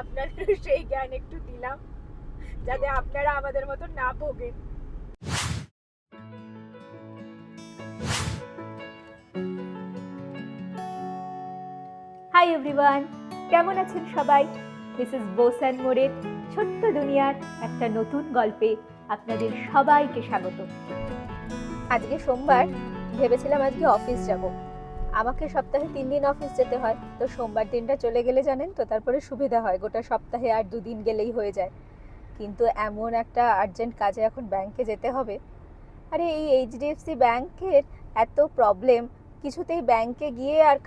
আপনাদেরও সেই জ্ঞান একটু দিলাম, যাতে আপনারা আমাদের মতো না ভোগেন। হাই এভরিওয়ান কেমন আছেন সবাই? মিসেস বোসান মোড়ের ছোট্ট দুনিয়ার একটা নতুন গল্পে আপনাদের সবাইকে স্বাগত। আজকে সোমবার, ভেবেছিলাম আজকে অফিস যাব। আমাকে সপ্তাহে তিন দিন অফিস যেতে হয়। তো সোমবার দিনটা চলে গেলে জানেন তো, তারপরে সুবিধা হয়। গোটা সপ্তাহে আর দুদিন গেলেই হয়ে যায়। কিন্তু এমন একটা আর্জেন্ট কাজে এখন ব্যাংকে যেতে হবে। আরে এই এইচডিএফসি ব্যাংকের এত প্রবলেম কিছুতেই ব্যাংকে গিয়ে আর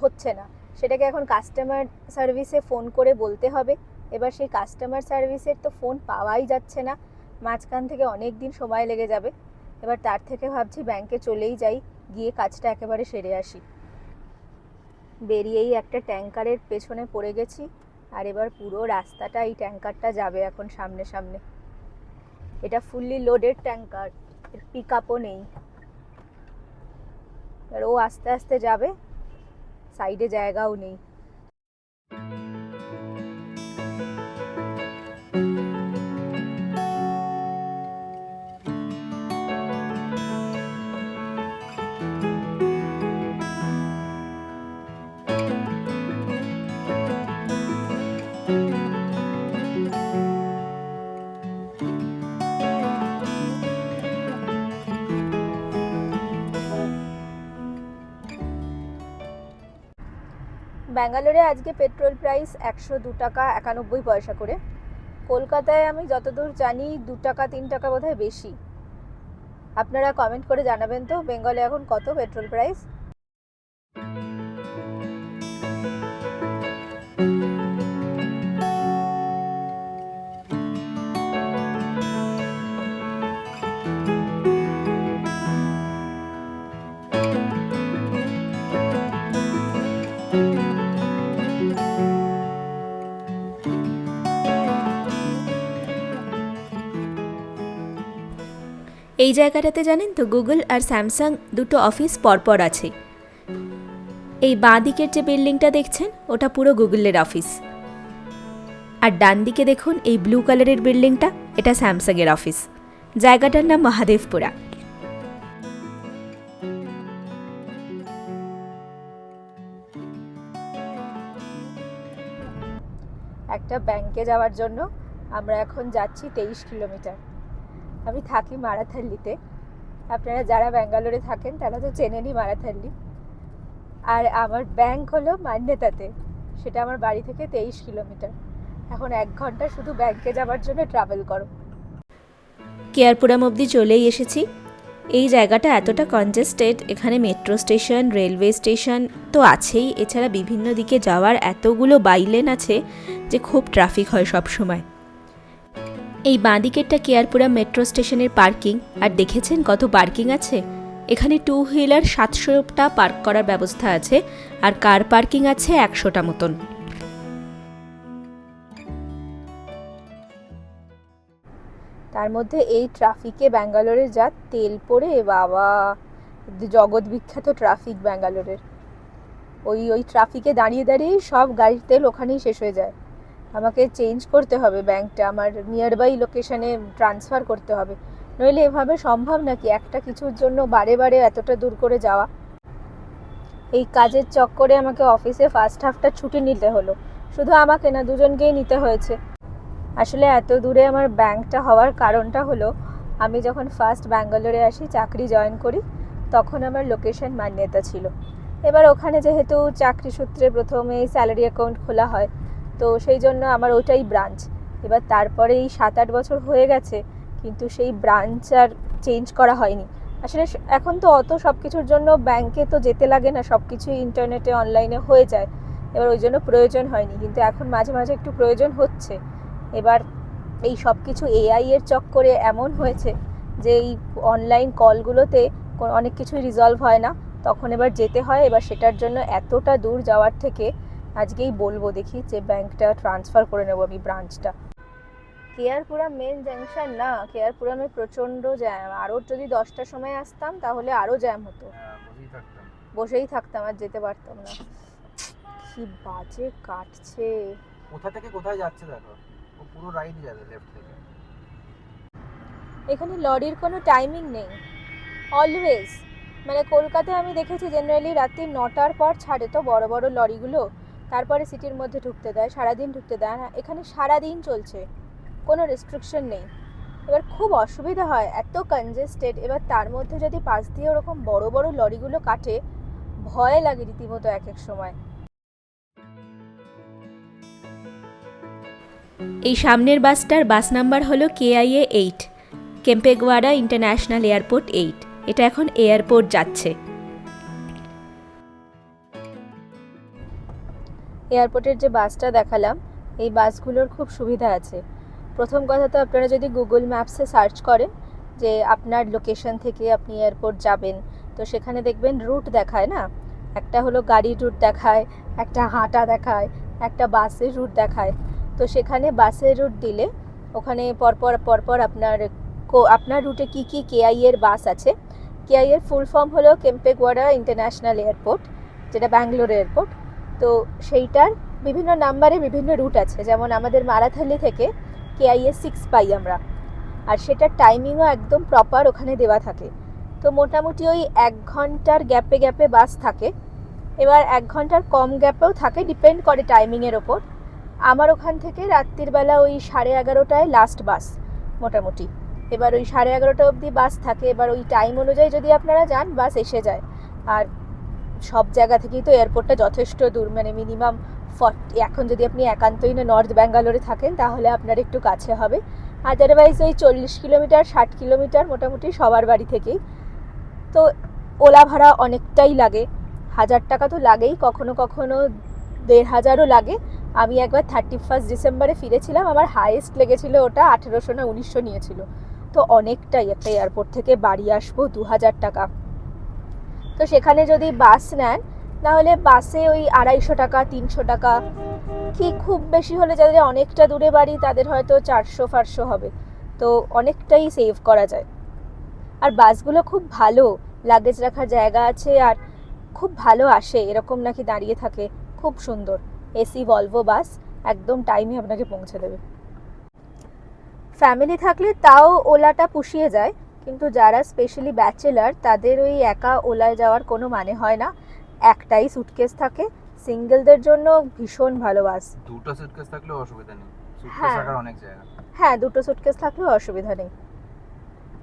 হচ্ছে না। সেটাকে এখন কাস্টমার সার্ভিসে ফোন করে বলতে হবে। এবার সেই কাস্টমার সার্ভিসের তো ফোন পাওয়াই যাচ্ছে না। মাঝখান থেকে অনেক দিন সময় লেগে যাবে। এবার তার থেকে ভাবছি ব্যাংকে চলেই যাই। গিয়ে কাজটা একেবারে সেরে আসি। বেরিয়েই একটা ট্যাঙ্কারের পেছনে পড়ে গেছি, আর এবার পুরো রাস্তাটা, এই ট্যাঙ্কারটা যাবে এখন সামনে সামনে। এটা ফুললি লোডেড ট্যাঙ্কার পিক আপও নেই। আর ও আস্তে আস্তে যাবে সাইডে জায়গাও নেই। ব্যাঙ্গালোরে আজকে পেট্রোল প্রাইস একশো দু টাকা একানব্বই পয়সা করে। কলকাতায় আমি যতদূর জানি দু টাকা, তিন টাকা বোধহয় বেশি। আপনারা কমেন্ট করে জানাবেন তো, বেঙ্গলে এখন কত পেট্রোল প্রাইস? এই জায়গাটাতে জানেন তো গুগল আর স্যামসাং দুটো অফিস পরপর আছে। এই বাঁ দিকের যে বিল্ডিংটা দেখছেন, ওটা পুরো গুগলের অফিস। আর ডান দিকে দেখুন, এই ব্লু কালারের বিল্ডিংটা, এটা স্যামসাংয়ের অফিস। জায়গাটার নাম মহাদেবপুরা। একটা ব্যাংকে যাওয়ার জন্য আমরা এখন যাচ্ছি তেইশ কিলোমিটার। আমি থাকি মারাথাল্লিতে। আপনারা যারা ব্যাঙ্গালোরে থাকেন, তারা তো চেনেনই মারাথাল্লি। আর আমার ব্যাংক হলো মান্যতাতে। সেটা আমার বাড়ি থেকে তেইশ কিলোমিটার। এখন এক ঘণ্টা শুধু ব্যাংকে যাওয়ার জন্য ট্রাভেল করো। কেয়ারপুরাম অবধি চলেই এসেছি। এই জায়গাটা এতটা কনজেস্টেড এখানে মেট্রো স্টেশন রেলওয়ে স্টেশন তো আছেই। এছাড়া বিভিন্ন দিকে যাওয়ার এতগুলো বাইলেন আছে যে খুব ট্রাফিক হয় সব সময় এই বাঁদিকেরটা কেয়ারপুরা মেট্রো স্টেশনের পার্কিং, আর দেখেছেন কত পার্কিং আছে? এখানে টু হুইলার সাতশোটা পার্ক করার ব্যবস্থা আছে, আর কার পার্কিং আছে একশোটা মতন। তার মধ্যে এই ট্রাফিকে ব্যাঙ্গালোরে যা তেল পড়ে, বাবা! জগৎ বিখ্যাত ট্রাফিক ব্যাঙ্গালোরের। ওই ওই ট্রাফিকে দাঁড়িয়ে দাঁড়িয়েই সব গাড়ির তেল ওখানেই শেষ হয়ে যায়। আমাকে চেঞ্জ করতে হবে ব্যাংকটা আমার নিয়ার বাই লোকেশনে ট্রান্সফার করতে হবে। নইলে এভাবে সম্ভব নাকি? একটা কিছুর জন্য বারে বারে এতটা দূর করে যাওয়া। এই কাজের চক্করে আমাকে অফিসে ফার্স্ট হাফটা ছুটি নিতে হলো। শুধু আমাকে না, দুজনকেই নিতে হয়েছে। আসলে এত দূরে আমার ব্যাংকটা হওয়ার কারণটা হলো, আমি যখন ফার্স্ট ব্যাঙ্গালোরে আসি, চাকরি জয়েন করি, তখন আমার লোকেশন মান্যতা ছিল। এবার ওখানে যেহেতু চাকরি সূত্রে প্রথমে স্যালারি অ্যাকাউন্ট খোলা হয় তো সেই জন্য আমার ওটাই ব্রাঞ্চ এবার তারপরে এই সাত আট বছর হয়ে গেছে, কিন্তু সেই ব্রাঞ্চ আর চেঞ্জ করা হয়নি। আসলে এখন তো অত সব কিছুর জন্য ব্যাংকে তো যেতে লাগে না সব কিছুই ইন্টারনেটে অনলাইনে হয়ে যায়। এবার ওই জন্য প্রয়োজন হয়নি, কিন্তু এখন মাঝে মাঝে একটু প্রয়োজন হচ্ছে। এবার এই সব কিছু এআই এর চক্করে এমন হয়েছে যে এই অনলাইন কলগুলোতে অনেক কিছুই রিজলভ হয় না। তখন এবার যেতে হয়, এবার সেটার জন্য এতটা দূর যাওয়ার থেকে আজকেই বলব দেখি যে ব্যাংকটা ট্রান্সফার করে নেব আমি ব্রাঞ্চটা কেয়ারপুরা মেন জাংশন না কেয়ারপুরামে প্রচণ্ড জ্যাম আরও যদি দশটার সময় আসতাম তাহলে আরও জ্যাম হতো। হ্যাঁ, বসেই থাকতাম। বসেই থাকতাম আর যেতে পারতাম না। কি বাজে কাটছে। কোথা থেকে কোথায় যাচ্ছে দেখো? ও পুরো রাইট যাবে লেফট থেকে। এখানে লরির কোনো টাইমিং নেই। অলওয়েজ মানে কলকাতায় আমি দেখেছি জেনারেলি রাত্রি নটার পর ছাড়ে তো বড় বড় লরিগুলো। তারপরে সিটির মধ্যে ঢুকতে দেয়, সারাদিন ঢুকতে দেয়। না এখানে সারাদিন চলছে, কোনো রেস্ট্রিকশন নেই। এবার খুব অসুবিধা হয়, এত কনজেস্টেড এবার তার মধ্যে যদি পাশ দিয়ে ওরকম বড় বড় লরিগুলো কাটে, ভয় লাগে রীতিমতো এক এক সময়। এই সামনের বাসটার বাস নাম্বার হলো KIA eight Kempegowda international airport eight এটা এখন এয়ারপোর্ট যাচ্ছে। এয়ারপোর্টের যে বাসটা দেখালাম, এই বাসগুলোর খুব সুবিধা আছে। প্রথম কথা তো আপনারা যদি গুগল ম্যাপসে সার্চ করেন, যে আপনার লোকেশন থেকে আপনি এয়ারপোর্ট যাবেন, তো সেখানে দেখবেন রুট দেখায় না? একটা হলো গাড়ির রুট দেখায়, একটা হাঁটা দেখায়, একটা বাসের রুট দেখায়। তো সেখানে বাসের রুট দিলে ওখানে পরপর পরপর আপনার আপনার রুটে কি কি কেআই এর বাস আছে? কেআই এর ফুল ফর্ম হলো কেম্পেগওয়াড়া ইন্টারন্যাশনাল এয়ারপোর্ট যেটা ব্যাঙ্গালোর এয়ারপোর্ট তো সেইটার বিভিন্ন নাম্বারে বিভিন্ন রুট আছে। যেমন আমাদের মারাথালি থেকে কেআইএস সিক্স পাই আমরা। আর সেটার টাইমিংও একদম প্রপার ওখানে দেওয়া থাকে। তো মোটামুটি ওই এক ঘণ্টার গ্যাপে গ্যাপে বাস থাকে। এবার এক ঘণ্টার কম গ্যাপেও থাকে ডিপেন্ড করে টাইমিংয়ের ওপর। আমার ওখান থেকে রাত্রির বেলা ওই সাড়ে এগারোটায় লাস্ট বাস মোটামুটি। এবার ওই সাড়ে এগারোটা অবধি বাস থাকে। এবার ওই টাইম অনুযায়ী যদি আপনারা যান বাস এসে যায়। আর সব জায়গা থেকেই তো এয়ারপোর্টটা যথেষ্ট দূর মানে মিনিমাম ফর্টি এখন যদি আপনি একান্তই না নর্থ ব্যাঙ্গালোরে থাকেন, তাহলে আপনার একটু কাছে হবে। আদারওয়াইজ ওই চল্লিশ কিলোমিটার, ষাট কিলোমিটার মোটামুটি সবার বাড়ি থেকেই। তো ওলা ভাড়া অনেকটাই লাগে। হাজার টাকা তো লাগেই, কখনো কখনো দেড় হাজারও লাগে। আমি একবার থার্টি ফার্স্ট ডিসেম্বরে ফিরেছিলাম, আমার হাইয়েস্ট লেগেছিল ওটা আঠেরোশো না উনিশশো নিয়েছিল। তো অনেকটাই একটা এয়ারপোর্ট থেকে বাড়ি আসব দু হাজার টাকা। তো সেখানে যদি বাস নেন, তাহলে বাসে ওই আড়াইশো টাকা, তিনশো টাকা, কি খুব বেশি হলে যাদের অনেকটা দূরে বাড়ি, তাদের হয়তো চারশো ফারশো হবে। তো অনেকটাই সেভ করা যায়। আর বাসগুলো খুব ভালো লাগেজ রাখার জায়গা আছে আর খুব ভালো আসে, এরকম নাকি দাঁড়িয়ে থাকে, খুব সুন্দর। এসি ভলভো বাস, একদম টাইমে আপনাকে পৌঁছে দেবে। ফ্যামিলি থাকলে তাও ওলাটা পুষিয়ে যায় কিন্তু যারা স্পেশালি ব্যাচেলার তাদের ওই একা ওলায় যাওয়ার কোনো মানে হয় না। একটাই সুটকেস থাকে। সিঙ্গেলদের জন্য ভীষণ ভালো বাস দুটো সুটকেস থাকলেও অসুবিধা নেই। হ্যাঁ। অনেক জায়গা। হ্যাঁ দুটো সুটকেস থাকলেও অসুবিধা নেই।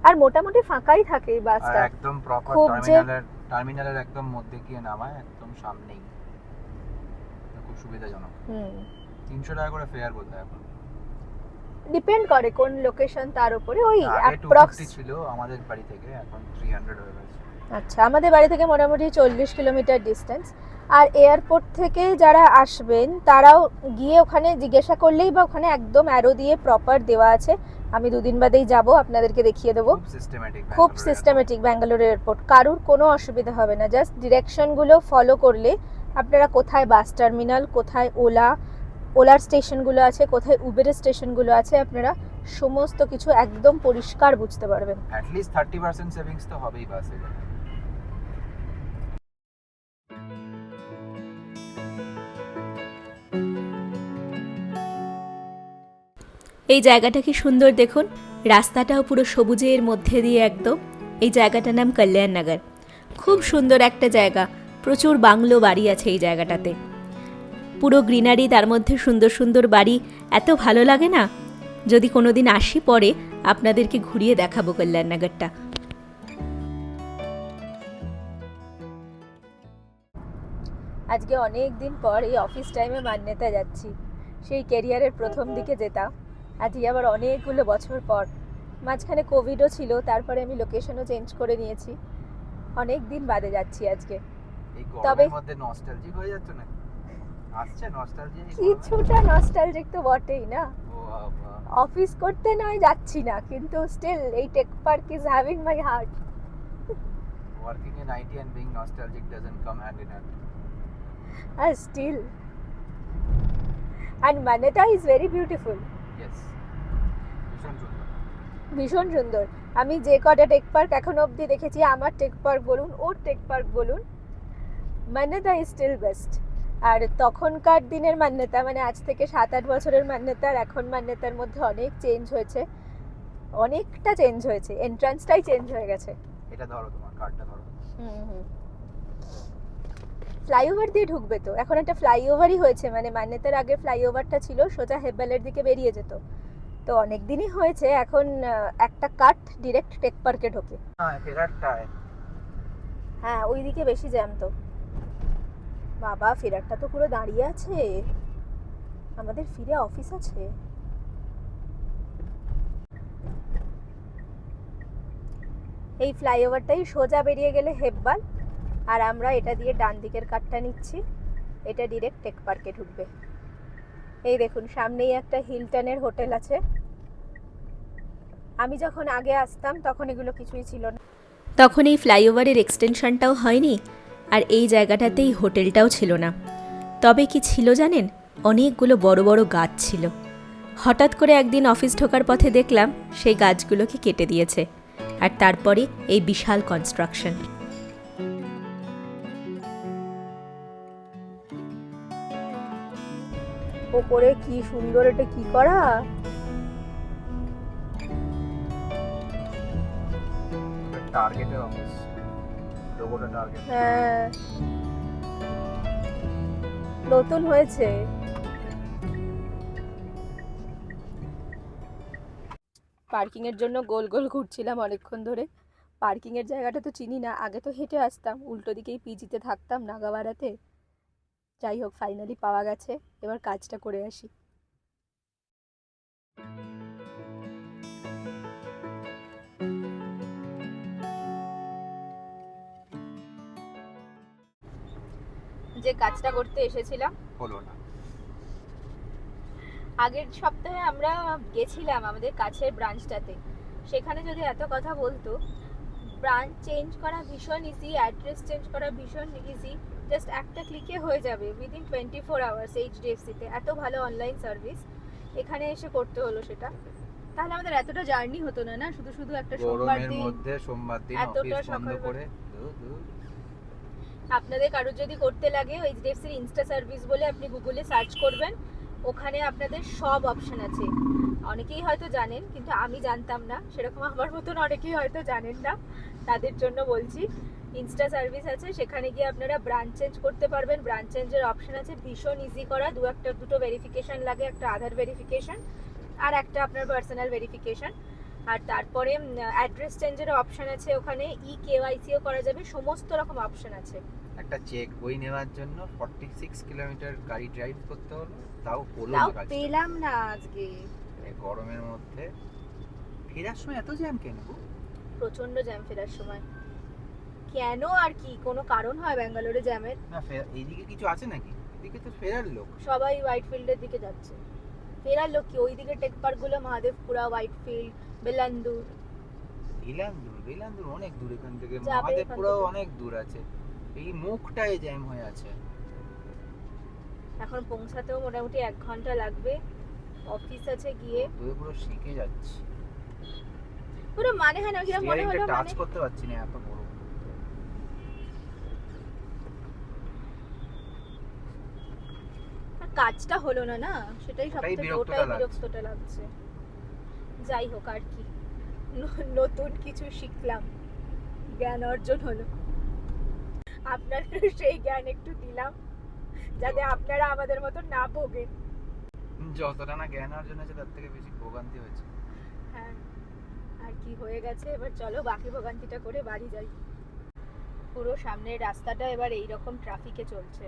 আর মোটামুটি ফাঁকাই থাকে এই বাসটা একদম প্রপার টার্মিনালের টার্মিনালের একদম মধ্যে গিয়ে নামায় একদম সামনেই। খুব সুবিধাজনক। হুম। তিনশো টাকা করে ফেয়ার বলতে এখন। ডিপেন্ড করে কোন লোকেশন তার উপরে ওই অ্যাপ্রক্স ছিল আমাদের বাড়ি থেকে এখন থ্রি হান্ড্রেড হয়ে গেছে। আচ্ছা আমাদের বাড়ি থেকে মোটামুটি চল্লিশ কিলোমিটার ডিস্টেন্স আর এয়ারপোর্ট থেকে যারা আসবেন তারাও গিয়ে ওখানে জিজ্ঞাসা করলেই বা ওখানে একদম অ্যারো দিয়ে প্রপার দেওয়া আছে। আমি দুদিন বাদেই যাব আপনাদেরকে দেখিয়ে দেবো। খুব সিস্টেমেটিক ব্যাঙ্গালোর এয়ারপোর্ট কারুর কোনো অসুবিধা হবে না। জাস্ট ডিরেকশনগুলো ফলো করলে আপনারা কোথায় বাস টার্মিনাল কোথায় ওলা ওলার স্টেশনগুলো আছে কোথায় উবেরের স্টেশনগুলো আছে আপনারা সমস্ত কিছু একদম পরিষ্কার বুঝতে পারবেন। অ্যাটলিস্ট থার্টি পার্সেন্ট সেভিংস তো হবেই বাসে এই জায়গাটা কি সুন্দর দেখুন। রাস্তাটাও পুরো সবুজের মধ্যে দিয়ে একদম। এই জায়গাটার নাম কল্যাণনগর। খুব সুন্দর একটা জায়গা। প্রচুর বাংলো বাড়ি আছে এই জায়গাটাতে। পুরো গ্রিনারি তার মধ্যে সুন্দর সুন্দর বাড়ি এত ভালো লাগে না? যদি কোনোদিন আসি পরে আপনাদেরকে ঘুরিয়ে দেখাবো কল্যাণনগরটা। আজকে অনেক দিন পর এই অফিস টাইমে মান্যতা যাচ্ছি। সেই ক্যারিয়ারের প্রথম দিকে যেতাম। আজকে আবার অনেকগুলো বছর পর। মাঝখানে কোভিডও ছিল তারপরে আমি লোকেশনও চেঞ্জ করে নিয়েছি। অনেক দিন বাদে যাচ্ছি আজকে। তবে- মধ্যে নস্টালজিক হয়ে যাচ্ছে না আসছে নস্টালজি কিছুটা নস্টালজিক তো বটেই না। অফিস করতে নয় যাচ্ছি না কিন্তু স্টিল এই tech park is having my heart working in IT and being nostalgic doesn't come hand in hand. R still and Manyata is very beautiful Yes. ভীষণ সুন্দর। ভীষণ সুন্দর। আমি যে কটা টেক পার্ক এখন অবধি দেখেছি আমার টেক পার্ক বলুন ওর টেক পার্ক বলুন মান্যতা ইজ স্টিল বেস্ট আর তখনকার দিনের মান্যতা মানে আজ থেকে সাত আট বছরের মান্যতা আর এখন মান্যতার মধ্যে অনেক চেঞ্জ হয়েছে। অনেকটা চেঞ্জ হয়েছে। এন্ট্রান্সটাই চেঞ্জ হয়ে গেছে। এটা ধরো তোমার কার্ডটা ধরো। ফ্লাইওভার দিয়ে ঢুকবে তো? এখন একটা ফ্লাইওভারই হয়েছে মানে মান্যতার আগে ফ্লাইওভারটা ছিল সোজা হেব্বালের দিকে বেরিয়ে যেত। তো অনেক দিনই হয়েছে এখন একটা কাট ডিরেক্ট টেক পার্কে ঢোকে। হ্যাঁ হ্যাঁ ওইদিকে বেশি জ্যাম তো। বাবা, ফেরারটা তো পুরো দাঁড়িয়ে আছে। আমাদের ফিরে অফিস আছে। এই ফ্লাইওভারটাই সোজা বেরিয়ে গেলে হেব্বাল, আর আমরা এটা দিয়ে ডান দিকের কাটটা নিচ্ছি। এটা ডিরেক্ট টেক পার্কে ঢুকবে। এই দেখুন, সামনেই একটা হিলটনের হোটেল আছে। আমি যখন আগে আসতাম, তখন এগুলো কিছুই ছিল না। তখন এই ফ্লাইওভারের এক্সটেনশনটাও হয়নি? আর এই জায়গাটাতেই হোটেলটাও ছিল না। তবে কি ছিল জানেন? অনেকগুলো বড় বড় গাছ ছিল। হঠাৎ করে একদিন অফিস ঢোকার পথে দেখলাম সেই গাছগুলোকে কেটে দিয়েছে আর তারপরে এই বিশাল কনস্ট্রাকশন ওপরে কি সুন্দর এটা কি করা? টার্গেটের অফিস টার্গেট হ্যাঁ। নতুন হয়েছে। পার্কিং এর জন্য গোল গোল ঘুরছিলাম অনেকক্ষণ ধরে। পার্কিং এর জায়গাটা তো চিনি না, আগে তো হেঁটে আসতাম, উল্টো দিকেই পিজিতে থাকতাম নাগাবাড়াতে যাই হোক ফাইনালি পাওয়া গেছে, এবার কাজটা করে আসি। যে কাজটা করতে এসেছিলাম। হলো না। আগের সপ্তাহে আমরা গেছিলাম আমাদের কাছের ব্রাঞ্চটাতে সেখানে যদি এত কথা বলতো ব্রাঞ্চ চেঞ্জ করা ভীষণ ইজি অ্যাড্রেস চেঞ্জ করা ভীষণ ইজি জাস্ট একটা ক্লিকে হয়ে যাবে উইদিন টোয়েন্টি ফোর আওয়ার্স এইচডিএফসিতে এত ভালো অনলাইন সার্ভিস এখানে এসে করতে হলো সেটা। তাহলে আমাদের এতটা জার্নি হতো না না? শুধু শুধু একটা সোমবার দিন মধ্যে সোমবার দিন এতটা অফিস বন্ধ করে। আপনাদের কারোর যদি করতে লাগে এইচডিএফসির ইনস্টা সার্ভিস বলে আপনি গুগলে সার্চ করবেন। ওখানে আপনাদের সব অপশন আছে। অনেকেই হয়তো জানেন, কিন্তু আমি জানতাম না। সেরকম আমার মতন অনেকেই হয়তো জানেন না। তাদের জন্য বলছি ইনস্টা সার্ভিস আছে, সেখানে গিয়ে আপনারা ব্রাঞ্চ চেঞ্জ করতে পারবেন। ব্রাঞ্চ চেঞ্জের অপশন আছে, ভীষণ ইজি করা। দু একটা, দুটো ভেরিফিকেশন লাগে, একটা আধার ভেরিফিকেশন আর একটা আপনার পার্সোনাল ভেরিফিকেশন আর তারপরে অ্যাড্রেস চেঞ্জের অপশন আছে ওখানে ই কেওয়াইসিও করা যাবে সমস্ত রকম অপশন আছে। একটা চেক বই নেওয়ার জন্য 46 কিলোমিটার গাড়ি ড্রাইভ করতে হলো তাও হলো না পেলাম না আজকে। এই গরমের মধ্যে। ফেরার সময় এত জ্যাম কেন? প্রচণ্ড জ্যাম ফেরার সময়। কেন আর কি? কোনো কারণ হয় ব্যাঙ্গালোরে জ্যামের না এইদিকে কিছু আছে নাকি? এদিকে তো ফেরার লোক। সবাই হোয়াইট ফিল্ডের দিকে যাচ্ছে। ফেরার লোক কি? ওইদিকে টেক পার্কগুলো মহাদেবপুরা হোয়াইট ফিল্ড বেলান্দুর। ভিলান্দুর ভিলান্দুর অনেক দূর এখান থেকে। মহাদেবপুরাও অনেক দূর আছে। এই মুখটায় জ্যাম হয়ে আছে। এখন পৌঁছাতেও মোটামুটি এক ঘণ্টা লাগবে। অফিস আছে গিয়ে। পুরো পুরো শিখে যাচ্ছি। পুরো মানে হয় না কিরম মনে হলো টাচ মানে? করতে পারছি না এত বড়। কাজটা হলো না না? সেটাই সব ওটাই বিরক্তটা লাগছে। যাই হোক আর কি। নতুন কিছু শিখলাম। জ্ঞান অর্জন হলো। আপনাদের সেই জ্ঞান একটু দিলাম যাতে আপনারা আমাদের মতো না ভোগেন। যতটা না জ্ঞান অর্জন হয়েছে তার থেকে বেশি ভোগান্তি হয়েছে। হ্যাঁ আর কি হয়ে গেছে? এবার চলো বাকি ভোগান্তিটা করে বাড়ি যাই। পুরো সামনের রাস্তাটা এবার এই রকম ট্রাফিকে চলছে।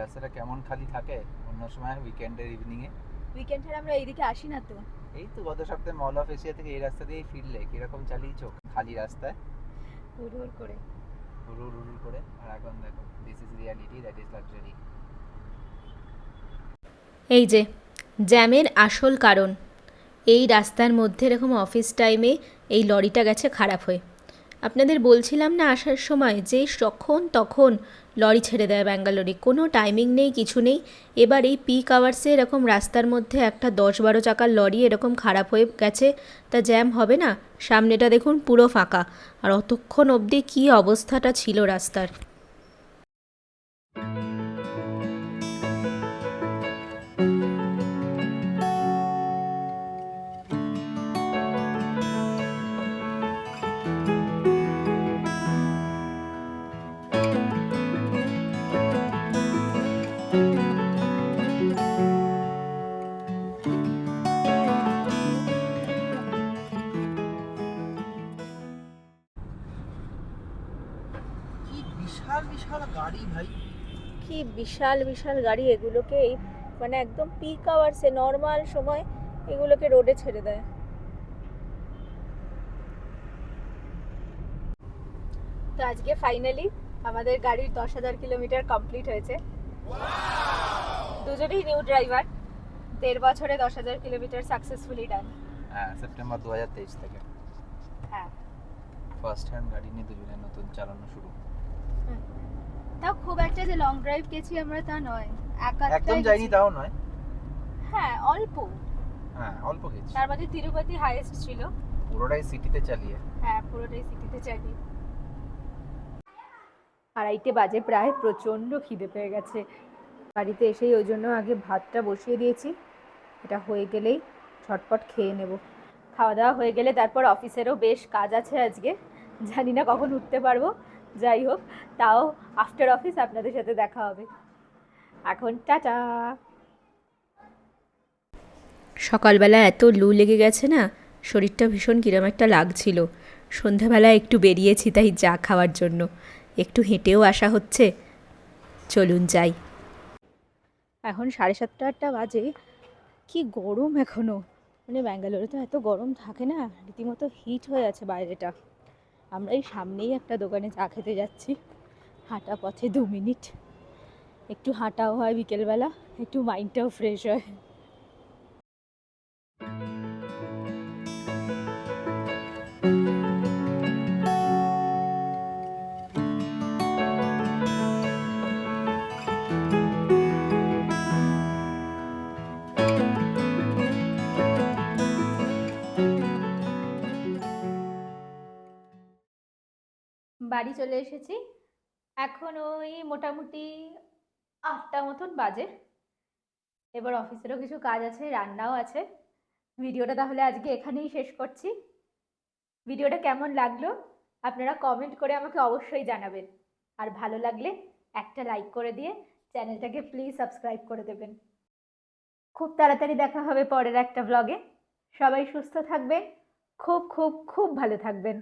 রাস্তাটা কেমন খালি থাকে? অন্য সময় উইকেন্ডের ইভিনিং উইকেন্ডে আমরা এইদিকে আসি না তো। এই তো গত সপ্তাহে মল অফ এশিয়া থেকে এই রাস্তা দিয়েই ফিরলে কীরকম চালিয়েছো খালি রাস্তায়? হুড় হুড় করে। হুড়ু হুড়ু করে। আর এখন দেখো this is reality that is luxury এই যে জ্যামের আসল কারণ। এই রাস্তার মধ্যে এরকম অফিস টাইমে এই লরিটা গেছে খারাপ হয়ে। আপনাদের বলছিলাম না আসার সময় যে যখন তখন লরি ছেড়ে দেয় ব্যাঙ্গালোরে। কোনো টাইমিং নেই, কিছু নেই। এবার এই পিক আওয়ার্সে এরকম রাস্তার মধ্যে একটা দশ বারো চাকার লরি এরকম খারাপ হয়ে গেছে, তা জ্যাম হবে না? সামনেটা দেখুন পুরো ফাঁকা। আর অতক্ষণ অবধি কী অবস্থাটা ছিল রাস্তার? বিশাল বিশাল গাড়ি এগুলোকে এই মানে একদম পিক আওয়ার্সে নর্মাল সময় এগুলোকে রোডে ছেড়ে দেয়। তো আজকে ফাইনালি আমাদের গাড়ির দশ হাজার কিলোমিটার কমপ্লিট হয়েছে। দুজনেই নিউ ড্রাইভার দেড় বছরে দশ হাজার কিলোমিটার সাকসেসফুলি ডান হ্যাঁ সেপ্টেম্বর দু হাজার তেইশ থেকে। হ্যাঁ। ফার্স্ট হ্যান্ড গাড়ি নিয়ে দুজনে নতুন চালানো শুরু। তাও খুব একটা যে লং ড্রাইভ গেছি আমরা তা নয়। একা একদম যাইনি তাও নয়। হ্যাঁ অল্প। হ্যাঁ অল্প গেছি। তার মধ্যে তিরুপতি হাইয়েস্ট ছিল। পুরোটাই সিটিতে চালিয়ে। হ্যাঁ পুরোটাই সিটিতে চালিয়ে। আড়াইটে বাজে প্রায় প্রচণ্ড খিদে পেয়ে গেছে। বাড়িতে এসেই ওই জন্য আগে ভাতটা বসিয়ে দিয়েছি। এটা হয়ে গেলেই ঝটপট খেয়ে নেব। খাওয়া দাওয়া হয়ে গেলে তারপর অফিসেরও বেশ কাজ আছে আজকে। জানি না কখন উঠতে পারব। যাই হোক তাও আফটার অফিস আপনাদের সাথে দেখা হবে। এখন টাটা। সকালবেলা এত লু লেগে গেছে না শরীরটা ভীষণ কিরম একটা লাগছিল। সন্ধ্যাবেলা একটু বেরিয়েছি তাই চা খাওয়ার জন্য। একটু হেঁটেও আসা হচ্ছে। চলুন যাই। এখন সাড়ে সাতটা আটটা বাজে। কি গরম এখনও মানে ব্যাঙ্গালোরে তো এত গরম থাকে না রীতিমতো হিট হয়ে আছে বাইরেটা। আমরা এই সামনেই একটা দোকানে চা খেতে যাচ্ছি। হাঁটা পথে দু মিনিট। একটু হাঁটাও হয় বিকেলবেলা, একটু মাইন্ডটাও ফ্রেশ হয়। বাড়ি চলে এসেছি। এখন ওই মোটামুটি আটটা মতন বাজে। এবার অফিসেরও কিছু কাজ আছে, রান্নাও আছে। ভিডিওটা তাহলে আজকে এখানেই শেষ করছি। ভিডিওটা কেমন লাগল আপনারা কমেন্ট করে আমাকে অবশ্যই জানাবেন। আর ভালো লাগলে একটা লাইক করে দিয়ে চ্যানেলটাকে প্লিজ সাবস্ক্রাইব করে দেবেন। খুব তাড়াতাড়ি দেখা হবে পরের একটা ব্লগে সবাই সুস্থ থাকবেন, খুব খুব খুব ভালো থাকবেন।